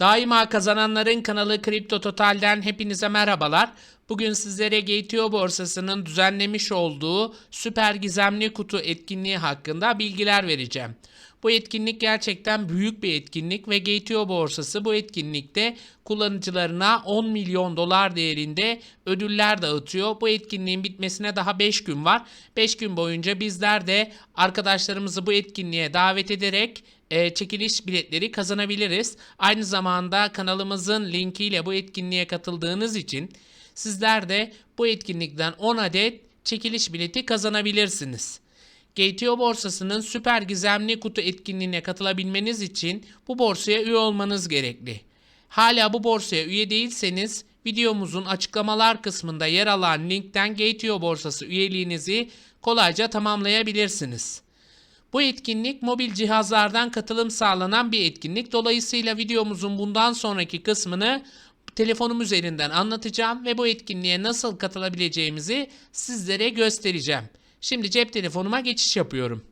Daima kazananların kanalı Kripto Total'den hepinize merhabalar. Bugün sizlere GTO borsasının düzenlemiş olduğu süper gizemli kutu etkinliği hakkında bilgiler vereceğim. Bu etkinlik gerçekten büyük bir etkinlik ve GTO borsası bu etkinlikte kullanıcılarına 10 milyon dolar değerinde ödüller dağıtıyor. Bu etkinliğin bitmesine daha 5 gün var. 5 gün boyunca bizler de arkadaşlarımızı bu etkinliğe davet ederek e, çekiliş biletleri kazanabiliriz. Aynı zamanda kanalımızın linkiyle bu etkinliğe katıldığınız için sizler de bu etkinlikten 10 adet çekiliş bileti kazanabilirsiniz. GTO borsasının süper gizemli kutu etkinliğine katılabilmeniz için bu borsaya üye olmanız gerekli. Hala bu borsaya üye değilseniz videomuzun açıklamalar kısmında yer alan linkten GTO borsası üyeliğinizi kolayca tamamlayabilirsiniz. Bu etkinlik mobil cihazlardan katılım sağlanan bir etkinlik. Dolayısıyla videomuzun bundan sonraki kısmını telefonum üzerinden anlatacağım ve bu etkinliğe nasıl katılabileceğimizi sizlere göstereceğim. Şimdi cep telefonuma geçiş yapıyorum.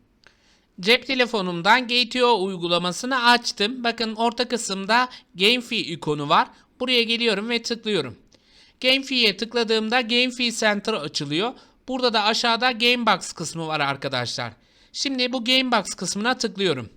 Cep telefonumdan GTO uygulamasını açtım. Bakın orta kısımda GameFi ikonu var. Buraya geliyorum ve tıklıyorum. GameFi'ye tıkladığımda GameFi Center açılıyor. Burada da aşağıda Gamebox kısmı var arkadaşlar. Şimdi bu Gamebox kısmına tıklıyorum.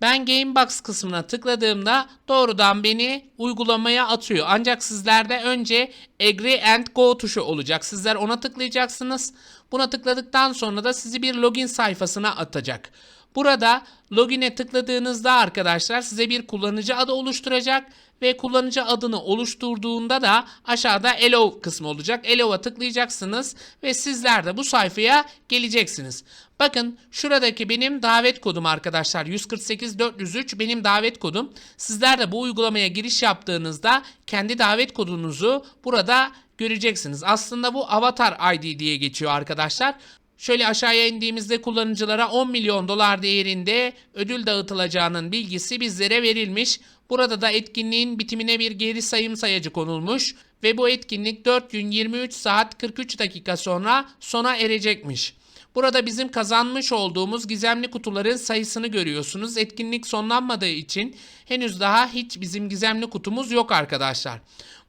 Ben Gamebox kısmına tıkladığımda doğrudan beni uygulamaya atıyor. Ancak sizlerde önce Agree and Go tuşu olacak. Sizler ona tıklayacaksınız. Buna tıkladıktan sonra da sizi bir login sayfasına atacak. Burada login'e tıkladığınızda arkadaşlar size bir kullanıcı adı oluşturacak ve kullanıcı adını oluşturduğunda da aşağıda Allow kısmı olacak. Allow'a tıklayacaksınız ve sizler de bu sayfaya geleceksiniz. Bakın şuradaki benim davet kodum arkadaşlar 148403 benim davet kodum. Sizler de bu uygulamaya giriş yaptığınızda kendi davet kodunuzu burada göreceksiniz. Aslında bu avatar ID diye geçiyor arkadaşlar. Şöyle aşağıya indiğimizde kullanıcılara 10 milyon dolar değerinde ödül dağıtılacağının bilgisi bizlere verilmiş. Burada da etkinliğin bitimine bir geri sayım sayacı konulmuş ve bu etkinlik 4 gün 23 saat 43 dakika sonra sona erecekmiş. Burada bizim kazanmış olduğumuz gizemli kutuların sayısını görüyorsunuz. Etkinlik sonlanmadığı için henüz daha hiç bizim gizemli kutumuz yok arkadaşlar.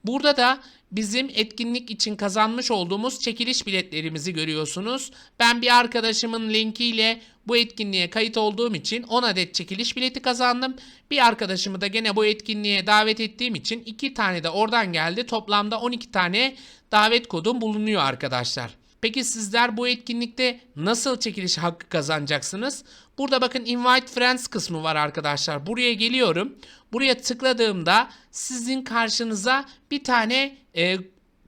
Burada da bizim etkinlik için kazanmış olduğumuz çekiliş biletlerimizi görüyorsunuz. Ben bir arkadaşımın linkiyle bu etkinliğe kayıt olduğum için 10 adet çekiliş bileti kazandım. Bir arkadaşımı da gene bu etkinliğe davet ettiğim için 2 tane de oradan geldi. Toplamda 12 tane davet kodum bulunuyor arkadaşlar. Peki sizler bu etkinlikte nasıl çekiliş hakkı kazanacaksınız? Burada bakın Invite Friends kısmı var arkadaşlar. Buraya geliyorum. Buraya tıkladığımda sizin karşınıza bir tane e,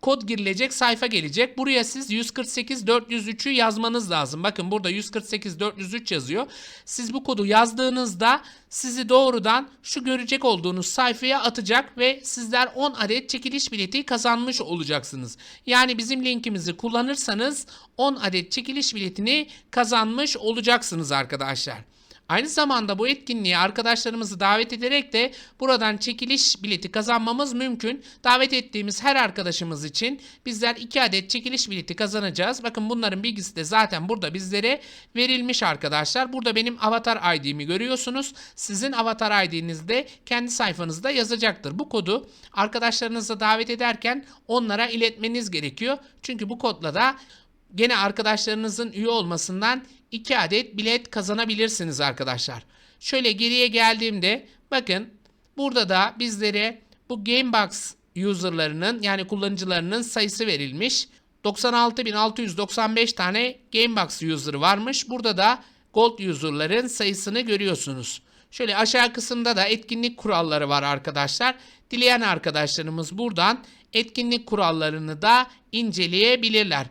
kod girilecek sayfa gelecek. Buraya siz 148 403'ü yazmanız lazım. Bakın burada 148 403 yazıyor. Siz bu kodu yazdığınızda sizi doğrudan şu görecek olduğunuz sayfaya atacak ve sizler 10 adet çekiliş bileti kazanmış olacaksınız. Yani bizim linkimizi kullanırsanız 10 adet çekiliş biletini kazanmış olacaksınız arkadaşlar. Aynı zamanda bu etkinliğe arkadaşlarımızı davet ederek de buradan çekiliş bileti kazanmamız mümkün. Davet ettiğimiz her arkadaşımız için bizler 2 adet çekiliş bileti kazanacağız. Bakın bunların bilgisi de zaten burada bizlere verilmiş arkadaşlar. Burada benim avatar ID'mi görüyorsunuz. Sizin avatar ID'niz de kendi sayfanızda yazacaktır. Bu kodu arkadaşlarınızla davet ederken onlara iletmeniz gerekiyor. Çünkü bu kodla da gene arkadaşlarınızın üye olmasından 2 adet bilet kazanabilirsiniz arkadaşlar. Şöyle geriye geldiğimde bakın burada da bizlere bu Gamebox userlarının yani kullanıcılarının sayısı verilmiş. 96.695 tane Gamebox user varmış. Burada da Gold userların sayısını görüyorsunuz. Şöyle aşağı kısımda da etkinlik kuralları var arkadaşlar. Dileyen arkadaşlarımız buradan etkinlik kurallarını da inceleyebilirler.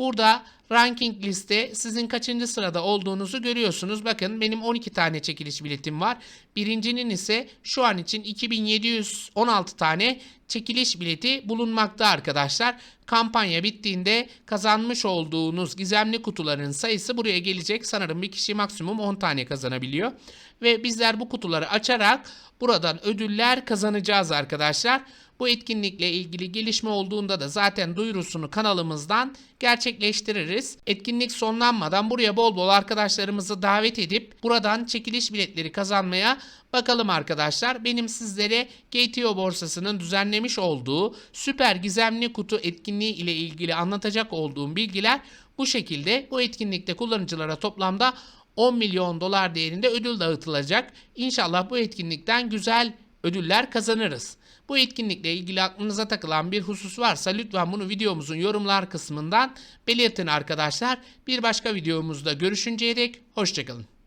Burada ranking liste sizin kaçıncı sırada olduğunuzu görüyorsunuz. Bakın benim 12 tane çekiliş biletim var. Birincinin ise şu an için 2716 tane çekiliş bileti bulunmakta arkadaşlar. Kampanya bittiğinde kazanmış olduğunuz gizemli kutuların sayısı buraya gelecek. Sanırım bir kişi maksimum 10 tane kazanabiliyor. Ve bizler bu kutuları açarak buradan ödüller kazanacağız arkadaşlar. Bu etkinlikle ilgili gelişme olduğunda da zaten duyurusunu kanalımızdan gerçekleştiririz. Etkinlik sonlanmadan buraya bol bol arkadaşlarımızı davet edip buradan çekiliş biletleri kazanmaya bakalım arkadaşlar. Benim sizlere GTO borsasının düzenlemiş olduğu süper gizemli kutu etkinliği ile ilgili anlatacak olduğum bilgiler bu şekilde. Bu etkinlikte kullanıcılara toplamda 10 milyon dolar değerinde ödül dağıtılacak. İnşallah bu etkinlikten güzel ödüller kazanırız. Bu etkinlikle ilgili aklınıza takılan bir husus varsa lütfen bunu videomuzun yorumlar kısmından belirtin arkadaşlar. Bir başka videomuzda görüşünceye dek hoşçakalın.